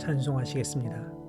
찬송하시겠습니다.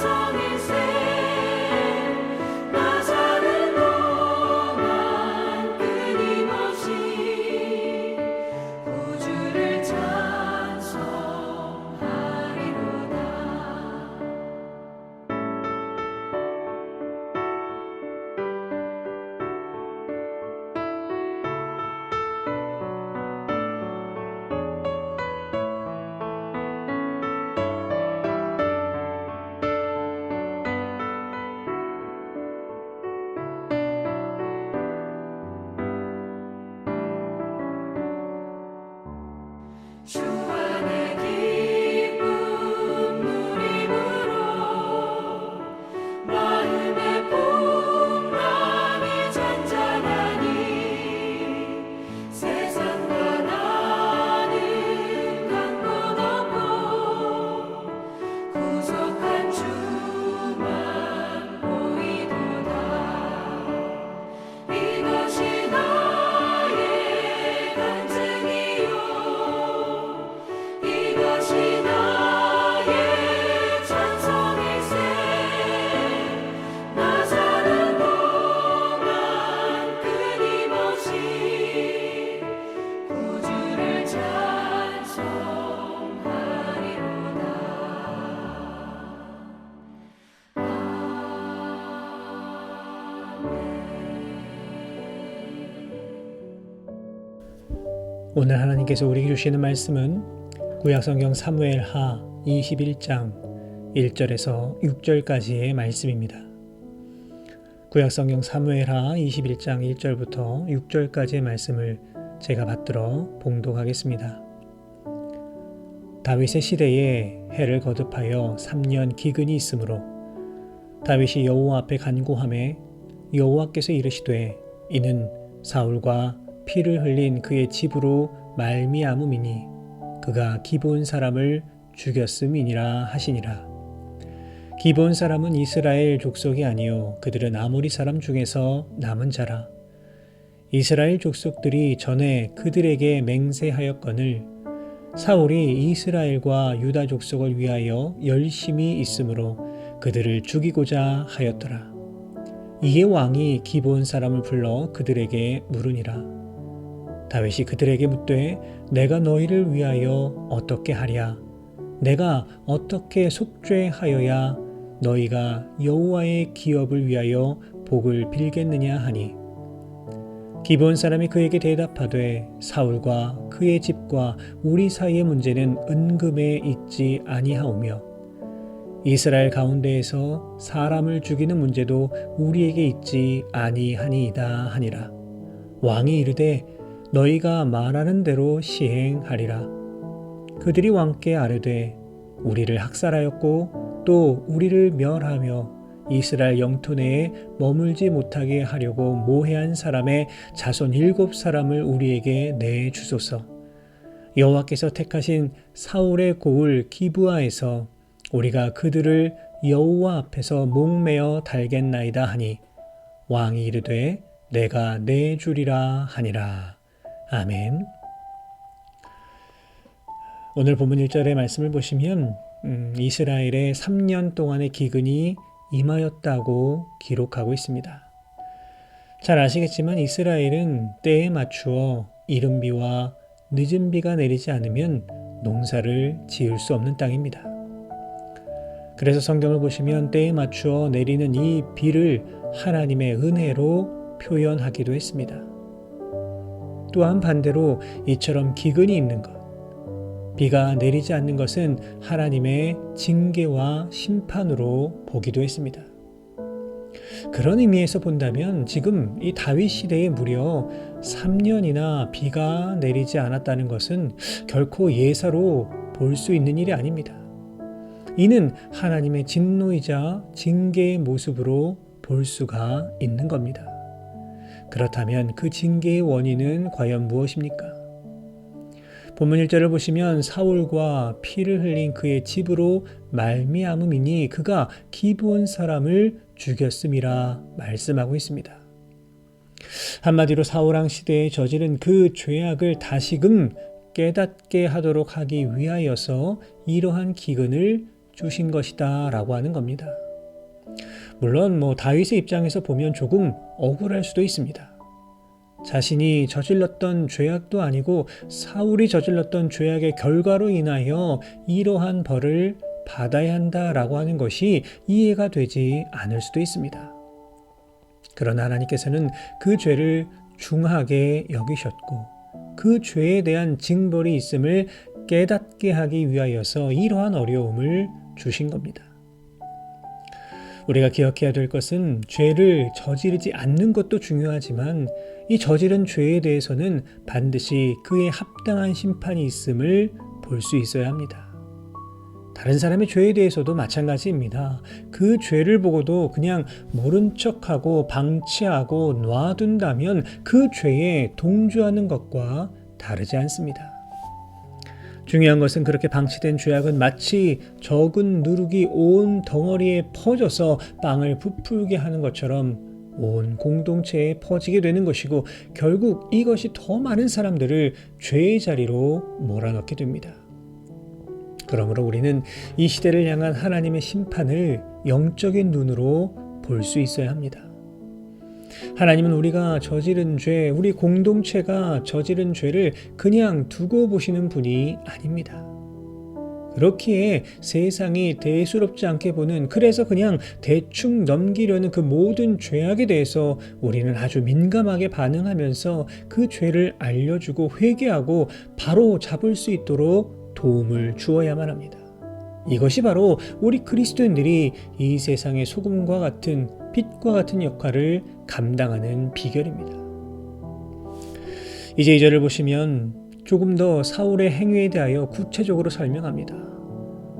찬 하나님께서 우리에게 주시는 말씀은 구약성경 사무엘하 21장 1절에서 6절까지의 말씀입니다. 구약성경 사무엘하 21장 1절부터 6절까지의 말씀을 제가 받들어 봉독하겠습니다. 다윗의 시대에 해를 거듭하여 3년 기근이 있으므로 다윗이 여호와 앞에 간구함에 여호와께서 이르시되 이는 사울과 피를 흘린 그의 집으로 말미암음이니 그가 기본 사람을 죽였음이니라 하시니라. 기본 사람은 이스라엘 족속이 아니요 그들은 아모리 사람 중에서 남은 자라. 이스라엘 족속들이 전에 그들에게 맹세하였거늘 사울이 이스라엘과 유다 족속을 위하여 열심히 있으므로 그들을 죽이고자 하였더라. 이에 왕이 기본 사람을 불러 그들에게 물으니라. 다윗이 그들에게 묻되 내가 너희를 위하여 어떻게 하랴? 내가 어떻게 속죄하여야 너희가 여호와의 기업을 위하여 복을 빌겠느냐 하니 기본 사람이 그에게 대답하되 사울과 그의 집과 우리 사이의 문제는 은금에 있지 아니하오며 이스라엘 가운데에서 사람을 죽이는 문제도 우리에게 있지 아니하니이다 하니라 왕이 이르되 너희가 말하는 대로 시행하리라 그들이 왕께 아뢰되 우리를 학살하였고 또 우리를 멸하며 이스라엘 영토 내에 머물지 못하게 하려고 모해한 사람의 자손 일곱 사람을 우리에게 내 주소서. 여호와께서 택하신 사울의 고을 기브아에서 우리가 그들을 여호와 앞에서 목매어 달겠나이다 하니 왕이 이르되 내가 내 주리라 하니라. 아멘. 오늘 본문 1절의 말씀을 보시면 음, 이스라엘의 3년 동안의 기근이 임하였다고 기록하고 있습니다. 잘 아시겠지만 이스라엘은 때에 맞추어 이른 비와 늦은 비가 내리지 않으면 농사를 지을 수 없는 땅입니다. 그래서 성경을 보시면 때에 맞추어 내리는 이 비를 하나님의 은혜로 표현하기도 했습니다. 또한 반대로 이처럼 기근이 있는 것, 비가 내리지 않는 것은 하나님의 징계와 심판으로 보기도 했습니다. 그런 의미에서 본다면 지금 이 다윗 시대에 무려 3년이나 비가 내리지 않았다는 것은 결코 예사로 볼 수 있는 일이 아닙니다. 이는 하나님의 진노이자 징계의 모습으로 볼 수가 있는 겁니다. 그렇다면 그 징계의 원인은 과연 무엇입니까? 본문 1절을 보시면 사울과 피를 흘린 그의 집으로 말미암음이니 그가 기브온 사람을 죽였음이라 말씀하고 있습니다. 한마디로 사울왕 시대에 저지른 그 죄악을 다시금 깨닫게 하도록 하기 위하여서 이러한 기근을 주신 것이다 라고 하는 겁니다. 물론 뭐 다윗의 입장에서 보면 조금 억울할 수도 있습니다. 자신이 저질렀던 죄악도 아니고 사울이 저질렀던 죄악의 결과로 인하여 이러한 벌을 받아야 한다라고 하는 것이 이해가 되지 않을 수도 있습니다. 그러나 하나님께서는 그 죄를 중하게 여기셨고 그 죄에 대한 징벌이 있음을 깨닫게 하기 위하여서 이러한 어려움을 주신 겁니다. 우리가 기억해야 될 것은 죄를 저지르지 않는 것도 중요하지만 이 저지른 죄에 대해서는 반드시 그에 합당한 심판이 있음을 볼 수 있어야 합니다. 다른 사람의 죄에 대해서도 마찬가지입니다. 그 죄를 보고도 그냥 모른 척하고 방치하고 놔둔다면 그 죄에 동조하는 것과 다르지 않습니다. 중요한 것은 그렇게 방치된 죄악은 마치 적은 누룩이 온 덩어리에 퍼져서 빵을 부풀게 하는 것처럼 온 공동체에 퍼지게 되는 것이고 결국 이것이 더 많은 사람들을 죄의 자리로 몰아넣게 됩니다. 그러므로 우리는 이 시대를 향한 하나님의 심판을 영적인 눈으로 볼 수 있어야 합니다. 하나님은 우리가 저지른 죄, 우리 공동체가 저지른 죄를 그냥 두고 보시는 분이 아닙니다. 그렇기에 세상이 대수롭지 않게 보는 그래서 그냥 대충 넘기려는 그 모든 죄악에 대해서 우리는 아주 민감하게 반응하면서 그 죄를 알려주고 회개하고 바로 잡을 수 있도록 도움을 주어야만 합니다. 이것이 바로 우리 그리스도인들이 이 세상의 소금과 같은 빛과 같은 역할을 감당하는 비결입니다. 이제 이 절을 보시면 조금 더 사울의 행위에 대하여 구체적으로 설명합니다.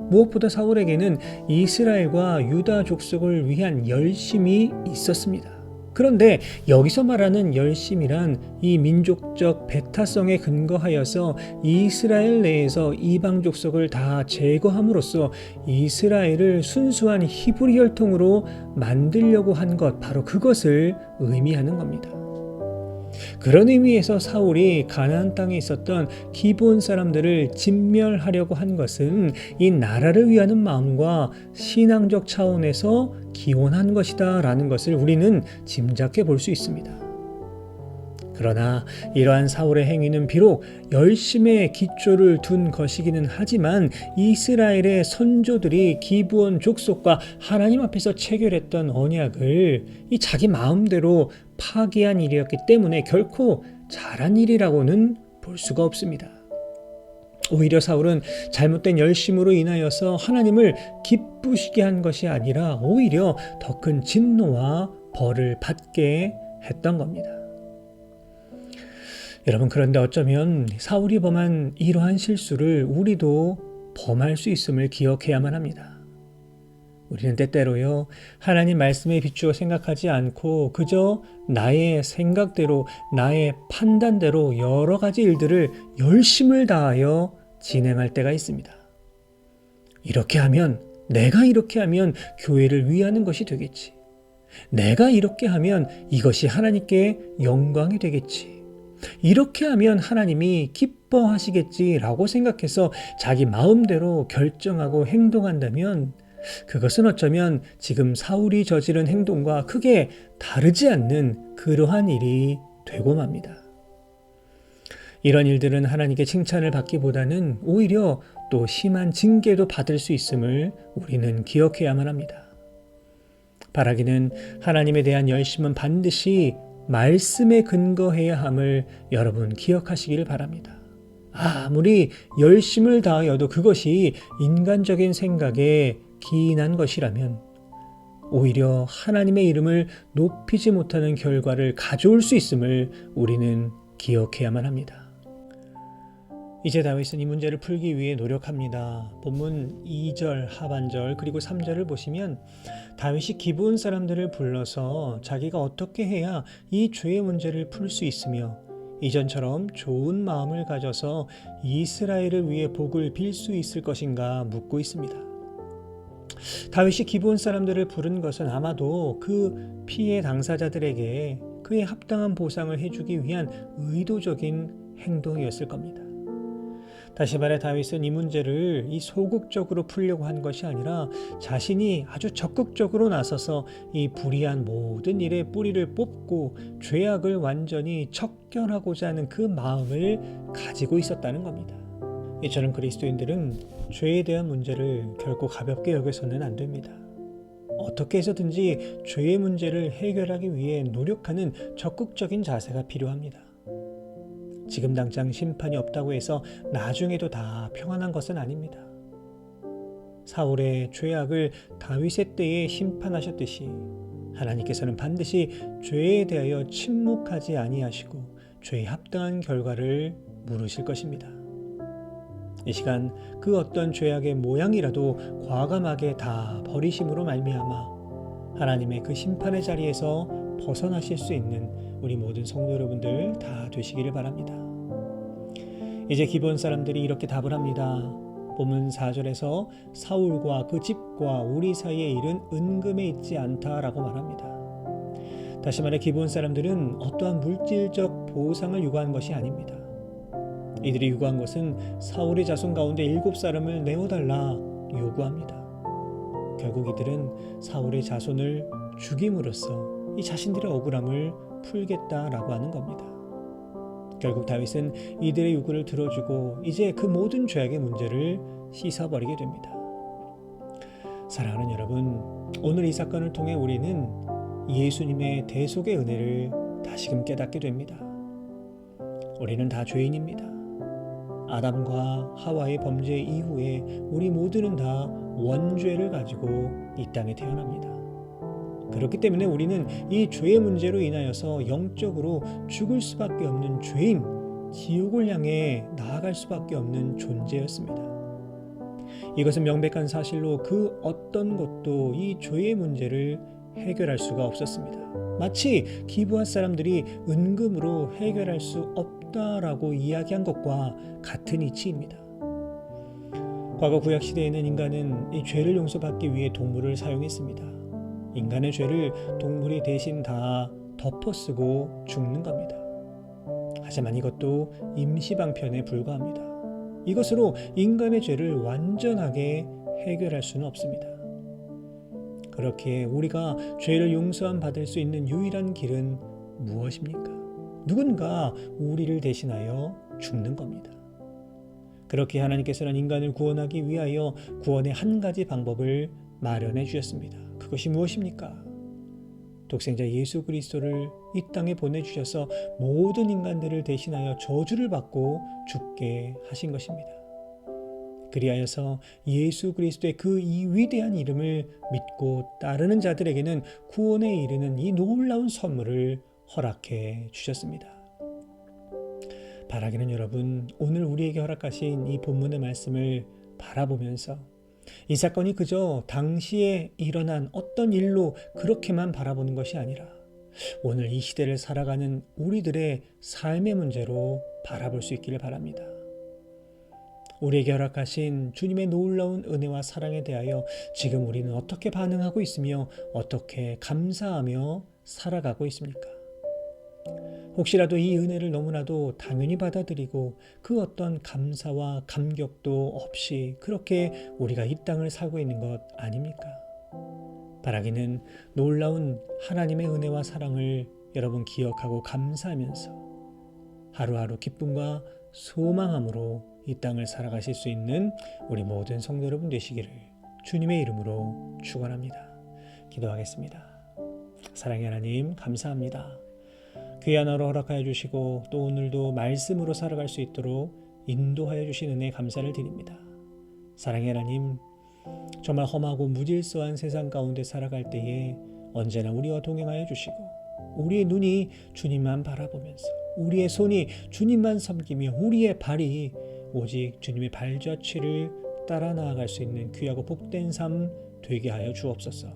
무엇보다 사울에게는 이스라엘과 유다 족속을 위한 열심이 있었습니다. 그런데 여기서 말하는 열심이란 이 민족적 배타성에 근거하여서 이스라엘 내에서 이방 족속을 다 제거함으로써 이스라엘을 순수한 히브리 혈통으로 만들려고 한 것 바로 그것을 의미하는 겁니다. 그런 의미에서 사울이 가나안 땅에 있었던 기본 사람들을 진멸하려고 한 것은 이 나라를 위하는 마음과 신앙적 차원에서 기원한 것이다라는 것을 우리는 짐작해 볼 수 있습니다. 그러나 이러한 사울의 행위는 비록 열심의 기초를 둔 것이기는 하지만 이스라엘의 선조들이 기부원 족속과 하나님 앞에서 체결했던 언약을 이 자기 마음대로 파기한 일이었기 때문에 결코 잘한 일이라고는 볼 수가 없습니다. 오히려 사울은 잘못된 열심으로 인하여서 하나님을 기쁘시게 한 것이 아니라 오히려 더 큰 진노와 벌을 받게 했던 겁니다. 여러분 그런데 어쩌면 사울이 범한 이러한 실수를 우리도 범할 수 있음을 기억해야만 합니다. 우리는 때때로요 하나님 말씀에 비추어 생각하지 않고 그저 나의 생각대로 나의 판단대로 여러 가지 일들을 열심을 다하여 진행할 때가 있습니다. 이렇게 하면 내가 이렇게 하면 교회를 위하는 것이 되겠지. 내가 이렇게 하면 이것이 하나님께 영광이 되겠지. 이렇게 하면 하나님이 기뻐하시겠지라고 생각해서 자기 마음대로 결정하고 행동한다면 그것은 어쩌면 지금 사울이 저지른 행동과 크게 다르지 않는 그러한 일이 되고 맙니다. 이런 일들은 하나님께 칭찬을 받기보다는 오히려 또 심한 징계도 받을 수 있음을 우리는 기억해야만 합니다. 바라기는 하나님에 대한 열심은 반드시 말씀에 근거해야 함을 여러분 기억하시기를 바랍니다. 아무리 열심을 다하여도 그것이 인간적인 생각에 기인한 것이라면 오히려 하나님의 이름을 높이지 못하는 결과를 가져올 수 있음을 우리는 기억해야만 합니다. 이제 다윗은 이 문제를 풀기 위해 노력합니다. 본문 2절 하반절 그리고 3절을 보시면 다윗이 기브온 사람들을 불러서 자기가 어떻게 해야 이 죄의 문제를 풀 수 있으며 이전처럼 좋은 마음을 가져서 이스라엘을 위해 복을 빌 수 있을 것인가 묻고 있습니다. 다윗이 기브온 사람들을 부른 것은 아마도 그 피해 당사자들에게 그에 합당한 보상을 해주기 위한 의도적인 행동이었을 겁니다. 다시 말해 다윗은 이 문제를 이 소극적으로 풀려고 한 것이 아니라 자신이 아주 적극적으로 나서서 이 불의한 모든 일의 뿌리를 뽑고 죄악을 완전히 척결하고자 하는 그 마음을 가지고 있었다는 겁니다. 이처럼 그리스도인들은 죄에 대한 문제를 결코 가볍게 여겨서는 안 됩니다. 어떻게 해서든지 죄의 문제를 해결하기 위해 노력하는 적극적인 자세가 필요합니다. 지금 당장 심판이 없다고 해서 나중에도 다 평안한 것은 아닙니다. 사울의 죄악을 다윗의 때에 심판하셨듯이 하나님께서는 반드시 죄에 대하여 침묵하지 아니하시고 죄에 합당한 결과를 물으실 것입니다. 이 시간 그 어떤 죄악의 모양이라도 과감하게 다 버리심으로 말미암아 하나님의 그 심판의 자리에서 벗어나실 수 있는 우리 모든 성도 여러분들 다 되시기를 바랍니다. 이제 기본 사람들이 이렇게 답을 합니다. 본문 4절에서 사울과 그 집과 우리 사이의 일은 은금에 있지 않다라고 말합니다. 다시 말해 기본 사람들은 어떠한 물질적 보상을 요구한 것이 아닙니다. 이들이 요구한 것은 사울의 자손 가운데 일곱 사람을 내어달라 요구합니다. 결국 이들은 사울의 자손을 죽임으로써 이 자신들의 억울함을 풀겠다라고 하는 겁니다. 결국 다윗은 이들의 요구를 들어주고 이제 그 모든 죄악의 문제를 씻어버리게 됩니다. 사랑하는 여러분, 오늘 이 사건을 통해 우리는 예수님의 대속의 은혜를 다시금 깨닫게 됩니다. 우리는 다 죄인입니다. 아담과 하와의 범죄 이후에 우리 모두는 다 원죄를 가지고 이 땅에 태어납니다. 그렇기 때문에 우리는 이 죄의 문제로 인하여서 영적으로 죽을 수밖에 없는 죄인, 지옥을 향해 나아갈 수밖에 없는 존재였습니다. 이것은 명백한 사실로 그 어떤 것도 이 죄의 문제를 해결할 수가 없었습니다. 마치 기부한 사람들이 은금으로 해결할 수 없다라고 이야기한 것과 같은 이치입니다. 과거 구약 시대에는 인간은 이 죄를 용서받기 위해 동물을 사용했습니다. 인간의 죄를 동물이 대신 다 덮어쓰고 죽는 겁니다. 하지만 이것도 임시방편에 불과합니다. 이것으로 인간의 죄를 완전하게 해결할 수는 없습니다. 그렇게 우리가 죄를 용서함 받을 수 있는 유일한 길은 무엇입니까? 누군가 우리를 대신하여 죽는 겁니다. 그렇게 하나님께서는 인간을 구원하기 위하여 구원의 한 가지 방법을 마련해 주셨습니다. 그것이 무엇입니까? 독생자 예수 그리스도를 이 땅에 보내주셔서 모든 인간들을 대신하여 저주를 받고 죽게 하신 것입니다. 그리하여서 예수 그리스도의 그 이 위대한 이름을 믿고 따르는 자들에게는 구원에 이르는 이 놀라운 선물을 허락해 주셨습니다. 바라기는 여러분, 오늘 우리에게 허락하신 이 본문의 말씀을 바라보면서 이 사건이 그저 당시에 일어난 어떤 일로 그렇게만 바라보는 것이 아니라 오늘 이 시대를 살아가는 우리들의 삶의 문제로 바라볼 수 있기를 바랍니다. 우리에게 허락하신 주님의 놀라운 은혜와 사랑에 대하여 지금 우리는 어떻게 반응하고 있으며 어떻게 감사하며 살아가고 있습니까? 혹시라도 이 은혜를 너무나도 당연히 받아들이고 그 어떤 감사와 감격도 없이 그렇게 우리가 이 땅을 살고 있는 것 아닙니까? 바라기는 놀라운 하나님의 은혜와 사랑을 여러분 기억하고 감사하면서 하루하루 기쁨과 소망함으로 이 땅을 살아가실 수 있는 우리 모든 성도 여러분 되시기를 주님의 이름으로 축원합니다. 기도하겠습니다. 사랑의 하나님 감사합니다. 귀한 하루 허락하여 주시고 또 오늘도 말씀으로 살아갈 수 있도록 인도하여 주신 은혜 감사를 드립니다. 사랑의 하나님 정말 험하고 무질서한 세상 가운데 살아갈 때에 언제나 우리와 동행하여 주시고 우리의 눈이 주님만 바라보면서 우리의 손이 주님만 섬기며 우리의 발이 오직 주님의 발자취를 따라 나아갈 수 있는 귀하고 복된 삶 되게 하여 주옵소서.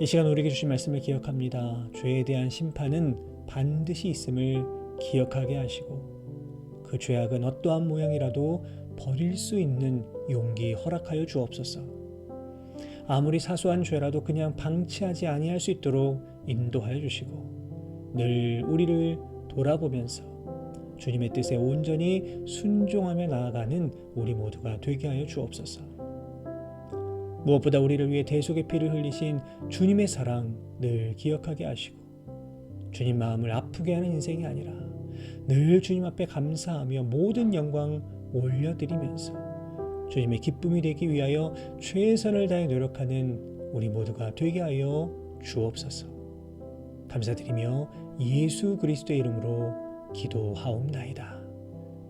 이 시간 우리에게 주신 말씀을 기억합니다. 죄에 대한 심판은 반드시 있음을 기억하게 하시고 그 죄악은 어떠한 모양이라도 버릴 수 있는 용기 허락하여 주옵소서. 아무리 사소한 죄라도 그냥 방치하지 아니할 수 있도록 인도하여 주시고 늘 우리를 돌아보면서 주님의 뜻에 온전히 순종하며 나아가는 우리 모두가 되게 하여 주옵소서. 무엇보다 우리를 위해 대속의 피를 흘리신 주님의 사랑 늘 기억하게 하시고 주님 마음을 아프게 하는 인생이 아니라 늘 주님 앞에 감사하며 모든 영광 올려드리면서 주님의 기쁨이 되기 위하여 최선을 다해 노력하는 우리 모두가 되게 하여 주옵소서. 감사드리며 예수 그리스도의 이름으로 기도하옵나이다.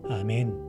아멘.